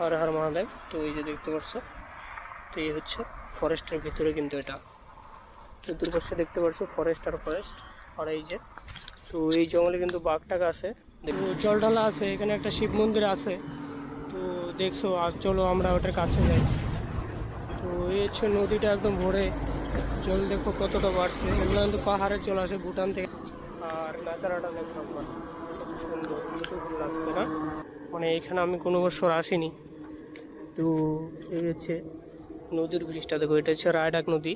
হর হর মহাদেব, তো এই যে দেখতে পাচ্ছ, তো এই হচ্ছে ফরেস্টের ভিতরে কিন্তু এটা। তো চতুর্পাশে দেখতে পাচ্ছ ফরেস্ট আর ফরেস্ট আর এই যে, তো এই জঙ্গলে কিন্তু বাঘ টাক আছে। দেখো জলঢালা আছে, এখানে একটা শিব মন্দির আছে। তো দেখছ, আর চলো আমরা ওটার কাছে যাই। তো এই হচ্ছে নদীটা একদম ভরে, জল দেখো কতটা বাড়ছে। এগুলো কিন্তু পাহাড়ে চলে আসে ভুটান থেকে। আর নাচারাটা দেখো আপনার সুন্দর বিউটিফুল লাগছে না? মানে এখানে আমি কোনো বছর আসিনি। তো এই হচ্ছে, নদীর ব্রিজটা দেখো, এটা হচ্ছে রায়ডাক নদী।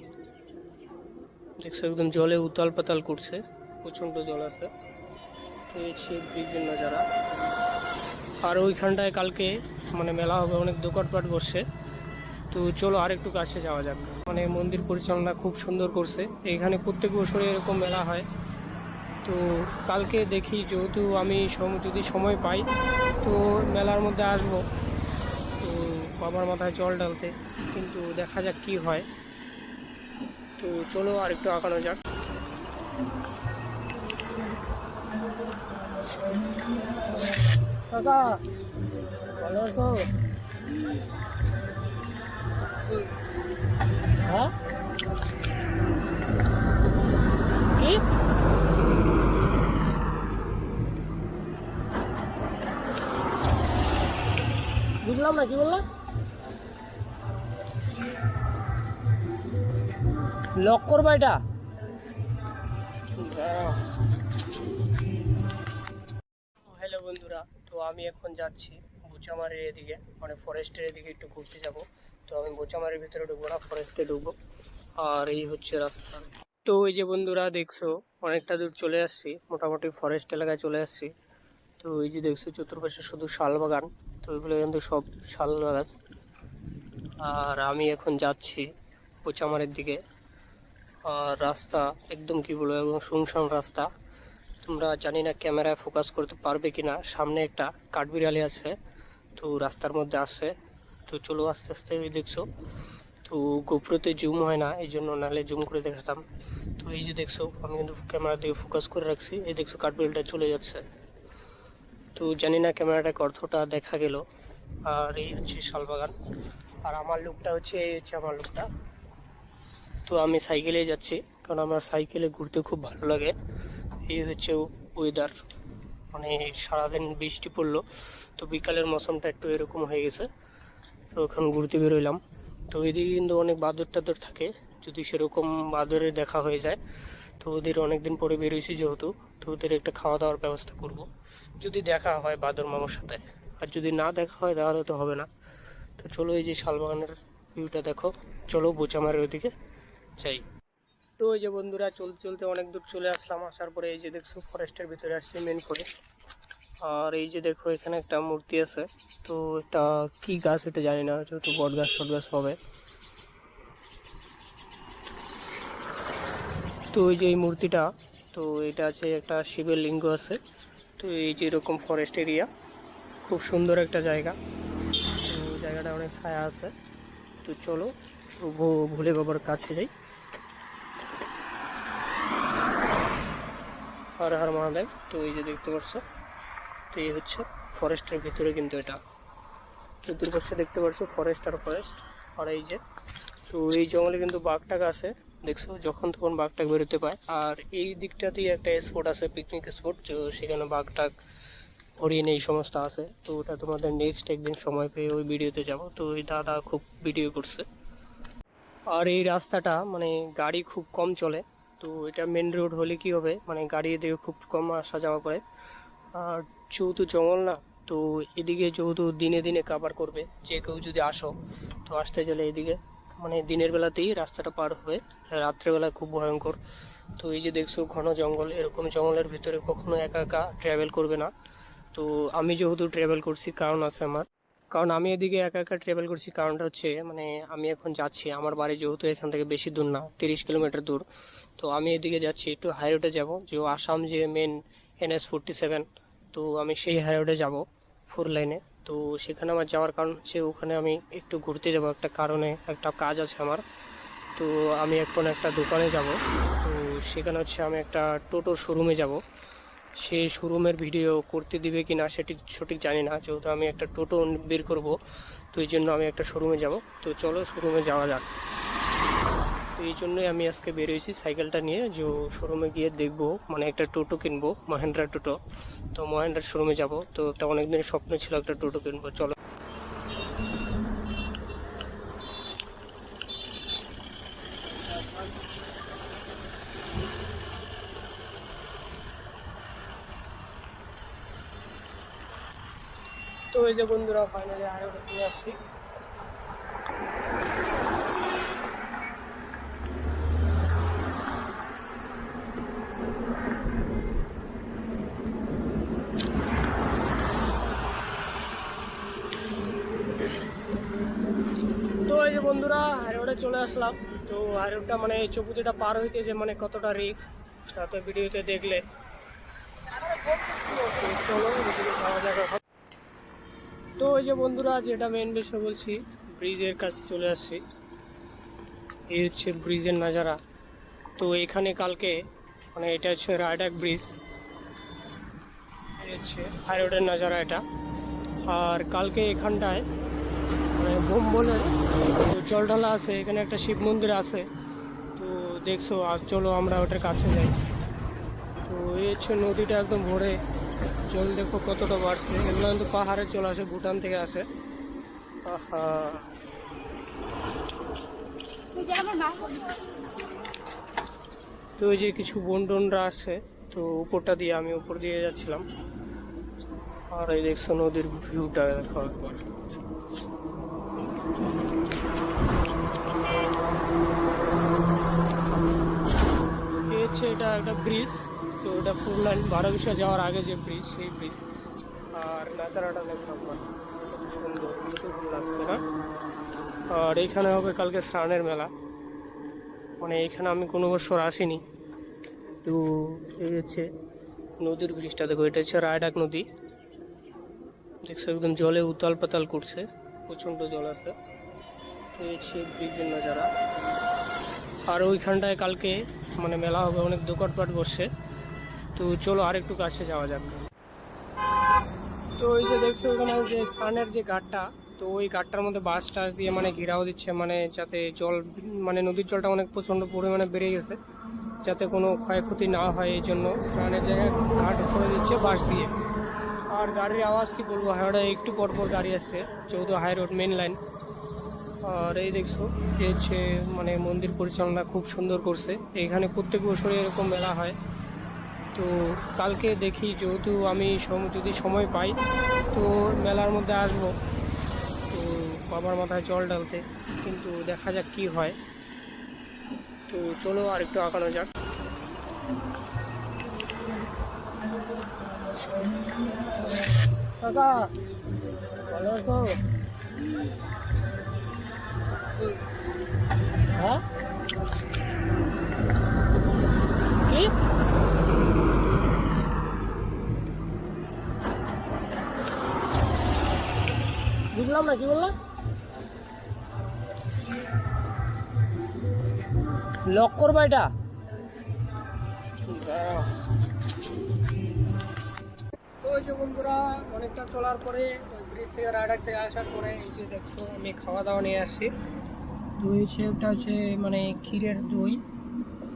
দেখছ, একদম জলে উতাল পাতাল করছে, প্রচণ্ড জল আছে। তো হচ্ছে ব্রিজের নাজারা। আর ওইখানটায় কালকে মানে মেলা হবে, অনেক দোকানপাট বসছে। তো চলো আর একটু কাছে যাওয়া যাক। মানে মন্দির পরিচালনা খুব সুন্দর করছে। এখানে প্রত্যেক বছরে এরকম মেলা হয়। তো কালকে দেখি, যেহেতু আমি যদি সময় পাই, তো মেলার মধ্যে আসব। বাবার মাথায় জল ঢালতে কিন্তু দেখা যাক কি হয়। তো চলো আর একটু আঁকানো যাক। ভালো আছো? হ্যাঁ? কি? বুঝলাম না কি বললাম লক করবা এটা? হ্যালো বন্ধুরা, তো আমি এখন যাচ্ছি বোচামারির এদিকে মানে ফরেস্টের এদিকে একটু ঘুরতে যাব। তো আমি বোচামারির ভিতরে ঢুকবো না ফরেস্টে ঢুকবো। আর এই হচ্ছে রাস্তা। তো ওই যে বন্ধুরা, দেখছ, অনেকটা দূর চলে আসছি, মোটামুটি ফরেস্ট এলাকায় চলে আসছি। তো এই যে দেখছ, চতুর্পাশে শুধু শাল বাগান, তো এগুলো কিন্তু সব শাল গাছ। আর আমি এখন যাচ্ছি পোচামারের দিকে। আর রাস্তা, একদম কি বলব, একদম শুনশান রাস্তা। তোমরা জানি না ক্যামেরায় ফোকাস করতে পারবে কি না সামনে একটা কাঠবিড়ালি আছে, তো রাস্তার মধ্যে আসে তো চলো আস্তে আস্তে দেখছ। তো গোপ্রোতে জুম হয় না, এই জন্য নাহলে জুম করে দেখাতাম। তো এই যে দেখছ, আমি কিন্তু ক্যামেরা দিয়ে ফোকাস করে রাখছি। এই দেখছ কাঠবিড়ালিটা চলে যাচ্ছে। তো জানি না ক্যামেরাটা অর্থটা দেখা গেল। আর এই হচ্ছে শালবাগান। আর আমার লুকটা হচ্ছে, এই হচ্ছে আমার লুকটা তো আমি সাইকেলে যাচ্ছি, কারণ আমার সাইকেলে ঘুরতে খুব ভালো লাগে। এই হচ্ছে ওয়েদার মানে সারাদিন বৃষ্টি পড়ল, তো বিকালের মৌসুমটা একটু এরকম হয়ে গেছে, তো এখন ঘুরতে বেরোইলাম তো এদিকে কিন্তু অনেক বাদর টাদর থাকে, যদি সেরকম বাদরের দেখা হয়ে যায়, তো ওদের অনেক দিন পরে বেরোইছি যেহেতু, তো ওদের একটা খাওয়া দাওয়ার ব্যবস্থা করব। যদি দেখা হয় বাদর মামার সাথে, আর যদি না দেখা হয় তাহলে তো হবে না। তো চলো এই যে শালবাগানের ভিউটা দেখো, চলো বোচামারের ওদিকে। যাই তো এই যে বন্ধুরা, চলতে চলতে অনেক দূর চলে আসলাম, আসার পরে এই যে দেখছ ফরেস্টের ভিতরে আসছি মেন ফরেস্ট আর এই যে দেখো, এখানে একটা মূর্তি আছে। তো এটা কি গাছ এটা জানি না, যেহেতু বট গাছ টট গাছ হবে। তো এই যে এই মূর্তিটা, তো এটা আছে একটা শিবের লিঙ্গ আছে। তো এই যে এরকম ফরেস্ট এরিয়া খুব সুন্দর একটা জায়গা। তো জায়গাটা অনেক ছায়া আছে। তো চলো ভোলে বাবার কাছে যাই। হর হর মহাদেব, তো এই যে দেখতে পাচ্ছ, তো এই হচ্ছে ফরেস্টের ভিতরে কিন্তু এটা। তো চতুর্পাশে দেখতে পাচ্ছ ফরেস্ট আর ফরেস্ট, আর এই যে, তো এই জঙ্গলে কিন্তু বাঘটাক আছে, দেখছ, যখন তখন বাঘটাক বেরোতে পায়। আর এই দিকটাতেই একটা স্পট আছে পিকনিক স্পট তো সেখানে বাঘটাক হরিণ এই সমস্ত আছে। তো ওটা তোমাদের নেক্সট একদিন সময় পেয়ে ওই ভিডিওতে যাব। তো ওই দাদা খুব ভিডিও করছে। আর এই রাস্তাটা মানে গাড়ি খুব কম চলে। তো এটা মেন রোড হলে কি হবে? মানে গাড়ি এদিকে খুব কম আসা যাওয়া করে। আর যেহেতু জঙ্গল না, তো এদিকে যেহেতু দিনে দিনে কাভার করবে, যে কেউ যদি আসো, তো আসতে চলে এদিকে মানে দিনের বেলাতেই রাস্তাটা পার হবে। রাত্রেবেলা খুব ভয়ঙ্কর। তো এই যে দেখছ, ঘন জঙ্গল, এরকম জঙ্গলের ভিতরে কখনো একা একা ট্রাভেল করবে না। তো আমি যেহেতু ট্রাভেল করছি, কারণ আছে আমার। কারণ আমি এদিকে একা একা ট্রাভেল করছি, কারণটা হচ্ছে মানে আমি এখন যাচ্ছি, আমার বাড়ি যেহেতু এখান থেকে বেশি দূর না, তিরিশ কিলোমিটার দূর, তো আমি এদিকে যাচ্ছি, একটু হাই রোডে যাব, যে আসাম যে মেন এনএস ফোরটি সেভেন তো আমি সেই হাই রোডে যাব ফোর লাইনে তো সেখানে আমার যাওয়ার কারণ হচ্ছে ওখানে আমি একটু ঘুরতে যাব, একটা কারণে একটা কাজ আছে আমার, তো আমি এখন একটা দোকানে যাব, তো সেখানে হচ্ছে আমি একটা টোটোর শোরুমে যাব সে শোরুমের ভিডিও করতে দিবে কি না সেটি সঠিক জানি না। যেহেতু আমি একটা টোটো বের করব, তো এই জন্য আমি একটা শোরুমে যাব। তো চলো শোরুমে যাওয়া যাক। তো এই জন্যই আমি আজকে বেরিয়েছি সাইকেলটা নিয়ে। যে শোরুমে গিয়ে দেখব মানে একটা টোটো কিনবো, মহেন্দ্রা টোটো। তো মহেন্দ্রার শোরুমে যাব। তো একটা অনেক দিনের স্বপ্ন ছিল একটা টোটো কিনবো। চলো তো এই যে বন্ধুরা ফাইনালি আরও নিয়ে আসছি। তো এই যে বন্ধুরা হাইরোডে চলে আসলাম। তো হাইরোডটা মানে চৌপুতিটা পার হইতে যে মানে কতটা রিস্ক তাতে ভিডিওতে দেখলে। চলো যাওয়া যাক। তো ওই যে বন্ধুরা, যেটা মেন বিষয় বলছি, ব্রিজের কাছে চলে আসছি। এই হচ্ছে ব্রিজের নাজারা। তো এখানে কালকে মানে এটা হচ্ছে রায়ডাক ব্রিজ। এই হচ্ছে হাইরোডের নাজারা এটা। আর কালকে এখানটায় মানে বোম বলে জল ঢালা আছে, এখানে একটা শিব মন্দির আছে। তো দেখছ, আর চলো আমরা ওটার কাছে যাই। তো এই হচ্ছে নদীটা একদম ভরে। জল দেখো কতটা বাড়ছে। এগুলো কিন্তু পাহাড়ে চলে আসে, ভুটান থেকে আসে। তো ওই যে কিছু বোন টোনরা আসছে, তো উপরটা দিয়ে আমি উপর দিয়ে যাচ্ছিলাম। আর এই দেখছ নদীর ভিউটা দেখো একবার। এটা একটা ব্রিজ। তো এটা ফুল লাইন বারোবিশা যাওয়ার আগে যে ব্রিজ সেই ব্রিজ আর নাচারাটা দেখো একবার। কত সুন্দর লাগছে না? আর এইখানে হবে কালকে স্নানের মেলা। মানে এইখানে আমি কোনো বছর আসিনি। তো এই হচ্ছে নদীর ব্রিজটা দেখো, এটা হচ্ছে রায়ডাক নদী। দেখছ, একদম জলে উতাল পাতাল করছে। প্রচণ্ড জল আছে। তো হচ্ছে ব্রিজের নাজারা। আর ওইখানটায় কালকে মানে মেলা হবে, অনেক দোকানপাট বসছে তো চলো আর একটু কাছে যাওয়া যাক। তো ওই যে দেখছ ওখানে যে স্নানের যে ঘাটটা, তো ওই ঘাটটার মধ্যে বাস টাস দিয়ে মানে ঘেরাও দিচ্ছে মানে যাতে জল মানে নদীর জলটা অনেক প্রচণ্ড পরিমাণে বেড়ে গেছে, যাতে কোনো ক্ষয়ক্ষতি না হয় এই জন্য স্নানের জায়গায় ঘাট করে দিচ্ছে বাস দিয়ে। আর গাড়ির আওয়াজ কি বলব হাওড়া একটু পর পর গাড়ি আসছে যেহেতু হাই রোড মেন লাইন। আর এই দেখছ যে হচ্ছে মানে মন্দির পরিচালনা খুব সুন্দর করছে, এখানে প্রত্যেক বছরই এরকম মেলা হয়। তো কালকে দেখি যেহেতু আমি যদি সময় পাই তো মেলার মধ্যে আসব। তো বাবার মাথায় জল ঢালতে কিন্তু দেখা যাক কি হয়। তো চলো আর একটু আঁকানো যাক। কাকা ভালো আছো? হ্যাঁ? বুঝলাম না কি বললাম লক করবা এটা? ওই যে বন্ধুরা, অনেকটা চলার পরে ওই ব্রিজ থেকে রাইডার থেকে আসার পরে এই যে দেখছ, আমি খাওয়া দাওয়া নিয়ে আসছি। দই হচ্ছে একটা হচ্ছে মানে ক্ষীরের দই।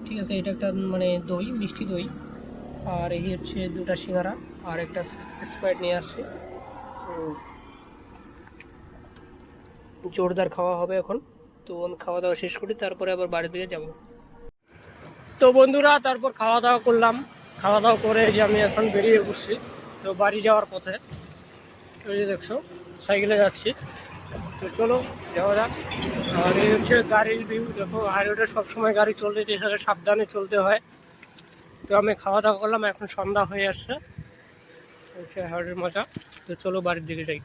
ঠিক আছে, এটা একটা মানে দই, মিষ্টি দই। আর এই হচ্ছে দুটা সিঙ্গারা, আর একটা স্প্রাইট নিয়ে আসছি। তো জোরদার খাওয়া হবে এখন। তো আমি খাওয়া দাওয়া শেষ করি, তারপরে আবার বাড়ি দিকে যাব। তো বন্ধুরা, তারপর খাওয়া দাওয়া করলাম। খাওয়া দাওয়া করে যে আমি এখন বেরিয়ে বসছি তো বাড়ি যাওয়ার পথে। ওই যে দেখছ, সাইকেলে যাচ্ছি। তো চলো, যাওয়া যাক। আর এই হচ্ছে গাড়ির ভিউ, দেখো হাইরোডে সবসময় গাড়ি চলতে এখানে সাবধানে চলতে হয়। তো আমি খাওয়া দাওয়া করলাম, এখন সন্ধ্যা হয়ে আসছে। হচ্ছে হাইরোডের মজা। তো চলো, বাড়ির দিকে যাই।